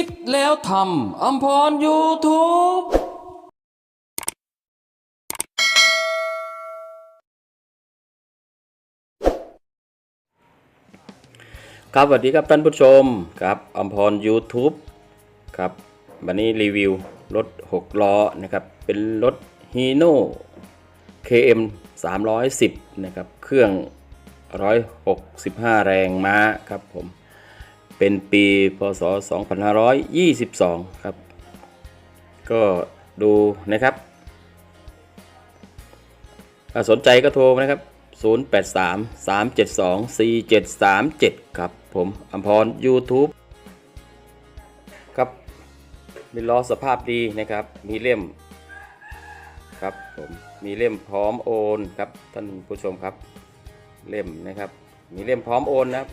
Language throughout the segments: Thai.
คิดแล้วทำอัมพรยูทูบครับสวัสดีครับท่านผู้ชมครับอัมพร YouTube ครับวันนี้รีวิวรถ 6 ล้อนะครับ เป็นรถ Hino KM 310 นะครับ เครื่อง 165 แรงม้าครับผม เป็นปีพศ 2522 ครับ ก็ดูนะครับ ถ้าสนใจก็โทรนะครับ 083 372 4737 ครับ ผมอัมพร YouTube ครับ มีล้อสภาพดีนะครับ มีเล่มครับผมมีเล่มพร้อมโอนครับท่านผู้ชมครับ เล่มนะครับ มีเล่มพร้อมโอนนะครับ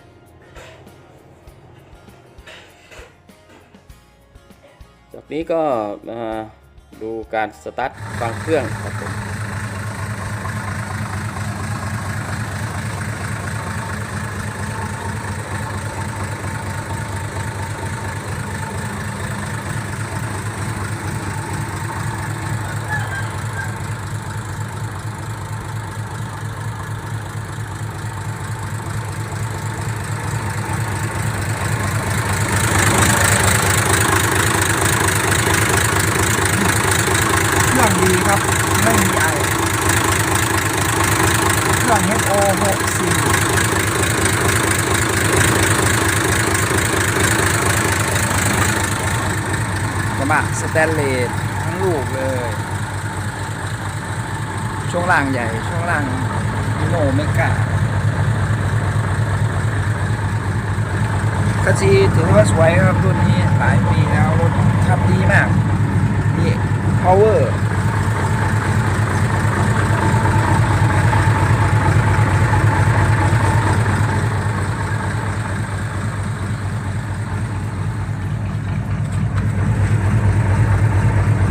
จากนี้ก็ดูการสตาร์ทฟังเครื่องครับผม ดีครับ ไม่มีไอเครื่อง HO 64กระบะสแตนเลสทั้งลูกเลย ช่วงล่างใหญ่ ช่วงล่างมิโนเมกาคันซีถือว่าสวยครับรุ่นนี้หลายปีแล้ว รถขับดีมาก มี power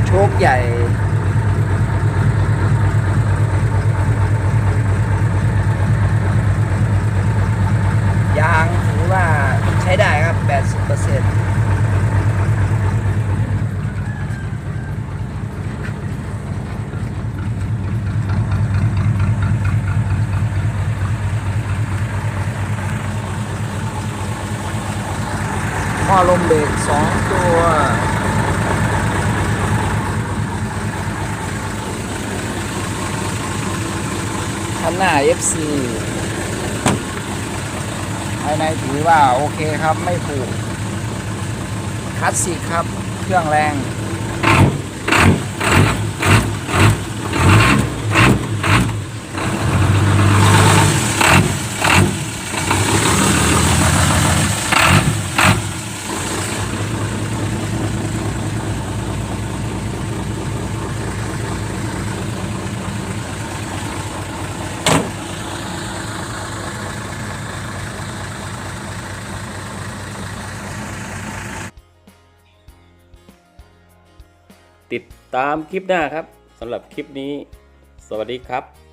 โชค ใหญ่ ยางถือว่าใช้ได้ครับ 80%หม้อลมเบรกสองตัว คันหน้า FC ภายในถือว่าโอเคครับไม่ผูกคลาสสิกครับ เครื่องแรง ติดตามคลิปหน้าครับสำหรับคลิปนี้ สวัสดีครับ